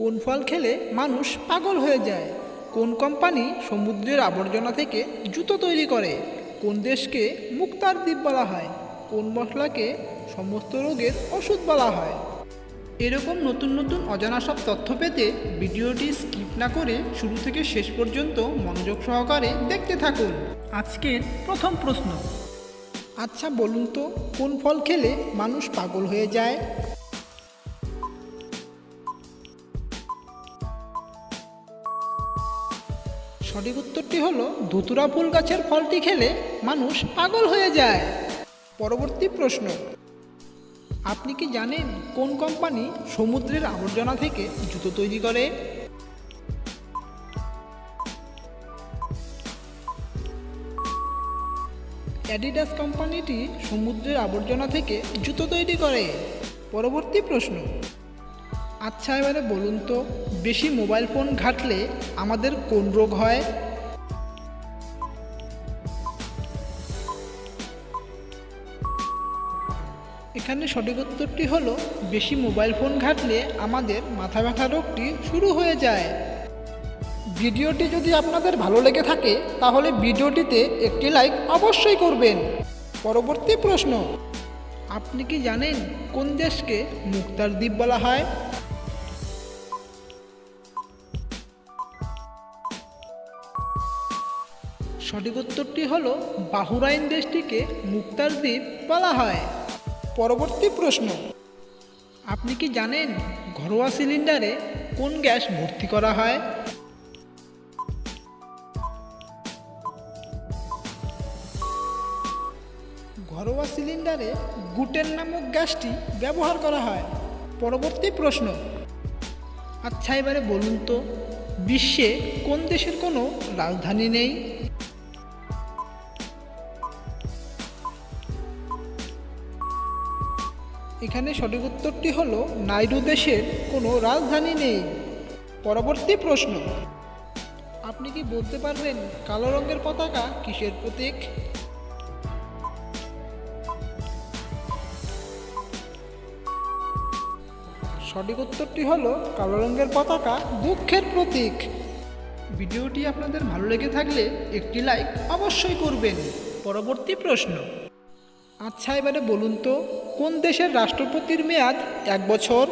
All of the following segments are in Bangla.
কোন ফল খেলে মানুষ পাগল হয়ে যায়? কোন কোম্পানি সমুদ্রের আবর্জনা থেকে জুতো তৈরি করে? কোন দেশকে মুক্তার দ্বীপ বলা হয়? কোন মশলাকে সমস্ত রোগের ওষুধ বলা হয়? এরকম নতুন নতুন অজানা সব তথ্য পেতে ভিডিওটি স্কিপ না করে শুরু থেকে শেষ পর্যন্ত মনোযোগ সহকারে দেখতে থাকুন। আজকের প্রথম প্রশ্ন। আচ্ছা বলুন তো, কোন ফল খেলে মানুষ পাগল হয়ে যায়? সঠিক উত্তরটি হলো, ধুতুরা ফুল গাছের ফলটি খেলে মানুষ পাগল হয়ে যায়। পরবর্তী প্রশ্ন, আপনি কি জানেন কোন কোম্পানি সমুদ্রের আবর্জনা থেকে জুতো তৈরি করে? অ্যাডিডাস কোম্পানিটি সমুদ্রের আবর্জনা থেকে জুতো তৈরি করে। পরবর্তী প্রশ্ন আচ্ছা এবারে বলুন তো, বেশি মোবাইল ফোন ঘাটলে আমাদের কোন রোগ হয়? এখানে সঠিক উত্তরটি হলো, বেশি মোবাইল ফোন ঘাটলে আমাদের মাথা ব্যথা রোগটি শুরু হয়ে যায়। ভিডিওটি যদি আপনাদের ভালো লেগে থাকে, তাহলে ভিডিওটিতে একটি লাইক অবশ্যই করবেন। পরবর্তী প্রশ্ন, আপনি কি জানেন কোন দেশকে মুক্তার দ্বীপ বলা হয়? সঠিক উত্তরটি হল বাহুরাইন দেশটিকে মুক্তার দ্বীপ বলা হয়। পরবর্তী প্রশ্ন, আপনি কি জানেন ঘরোয়া সিলিন্ডারে কোন গ্যাস ভর্তি করা হয়? ঘরোয়া সিলিন্ডারে গুটেন নামক গ্যাসটি ব্যবহার করা হয়। পরবর্তী প্রশ্ন আচ্ছা এবারে বলুন তো, বিশ্বে কোন দেশের কোনো রাজধানী নেই? এখানে সঠিক উত্তরটি হলো, নাইডু দেশের কোনো রাজধানী নেই। পরবর্তী প্রশ্ন। আপনি কি বলতে পারবেন কালো রঙের পতাকা কিসের প্রতীক? সঠিক উত্তরটি হলো, কালো রঙের পতাকা দুঃখের প্রতীক। ভিডিওটি আপনাদের ভালো লেগে থাকলে একটি লাইক অবশ্যই করবেন। পরবর্তী প্রশ্ন। আচ্ছা এবারে বলুন তো, কোন দেশের রাষ্ট্রপতির মেয়াদ এক বছর?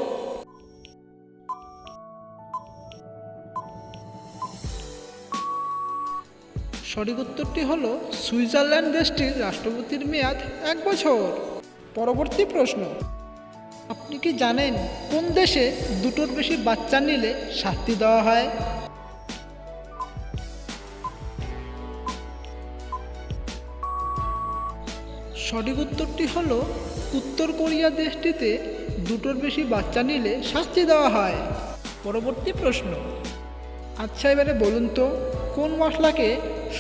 সঠিক উত্তরটি হল সুইজারল্যান্ড দেশটির রাষ্ট্রপতির মেয়াদ এক বছর। পরবর্তী প্রশ্ন, আপনি কি জানেন কোন দেশে দুটোর বেশি বাচ্চা নিলে শাস্তি দেওয়া হয়? সঠিক উত্তরটি হল, উত্তর কোরিয়া দেশটিতে দুটোর বেশি বাচ্চা নিলে শাস্তি দেওয়া হয়। পরবর্তী প্রশ্ন আচ্ছা এবারে বলুন তো, কোন মশলাকে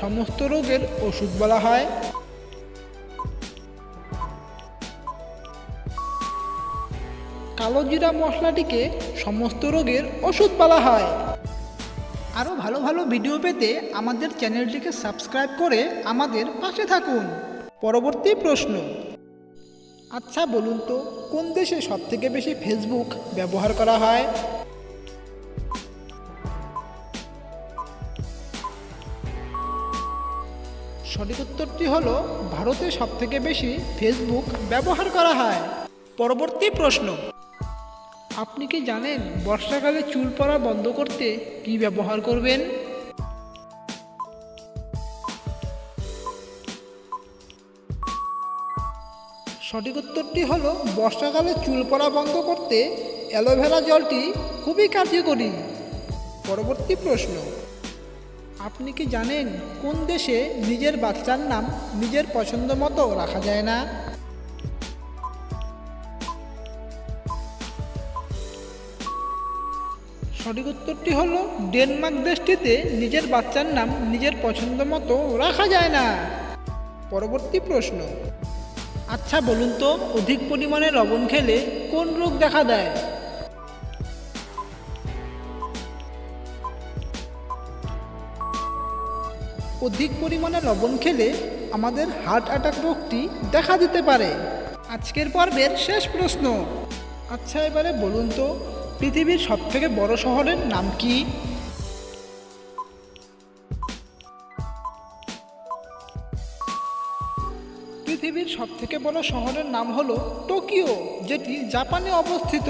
সমস্ত রোগের ওষুধ বলা হয়? কালো জিরা মশলাটিকে সমস্ত রোগের ওষুধ বলা হয়। আরও ভালো ভালো ভিডিও পেতে আমাদের চ্যানেলটিকে সাবস্ক্রাইব করে আমাদের পাশে থাকুন। পরবর্তী প্রশ্ন। আচ্ছা বলুন তো, কোন দেশে সবথেকে বেশি ফেসবুক ব্যবহার করা হয়? সঠিক উত্তরটি হলো, ভারতে সবথেকে বেশি ফেসবুক ব্যবহার করা হয়। পরবর্তী প্রশ্ন। আপনি কি জানেন বর্ষাকালে চুল পড়া বন্ধ করতে কি ব্যবহার করবেন? সঠিক উত্তরটি হলো, বর্ষাকালে চুল পড়া বন্ধ করতে অ্যালোভেরা জলটি খুবই কার্যকরী। পরবর্তী প্রশ্ন, আপনি কি জানেন কোন দেশে নিজের বাচ্চার নাম নিজের পছন্দ মতো রাখা যায় না? সঠিক উত্তরটি হলো, ডেনমার্ক দেশটিতে নিজের বাচ্চার নাম নিজের পছন্দ মতো রাখা যায় না। পরবর্তী প্রশ্ন আচ্ছা বলুন তো, অধিক পরিমাণে লবণ খেলে কোন রোগ দেখা দেয়? অধিক পরিমাণে লবণ খেলে আমাদের হার্ট অ্যাটাক রোগটি দেখা দিতে পারে। আজকের পর্বের শেষ প্রশ্ন। আচ্ছা এবারে বলুন তো, পৃথিবীর সবথেকে বড় শহরের নাম কি? সবথেকে বড় শহরের নাম হলো টোকিও যেটি জাপানে অবস্থিত।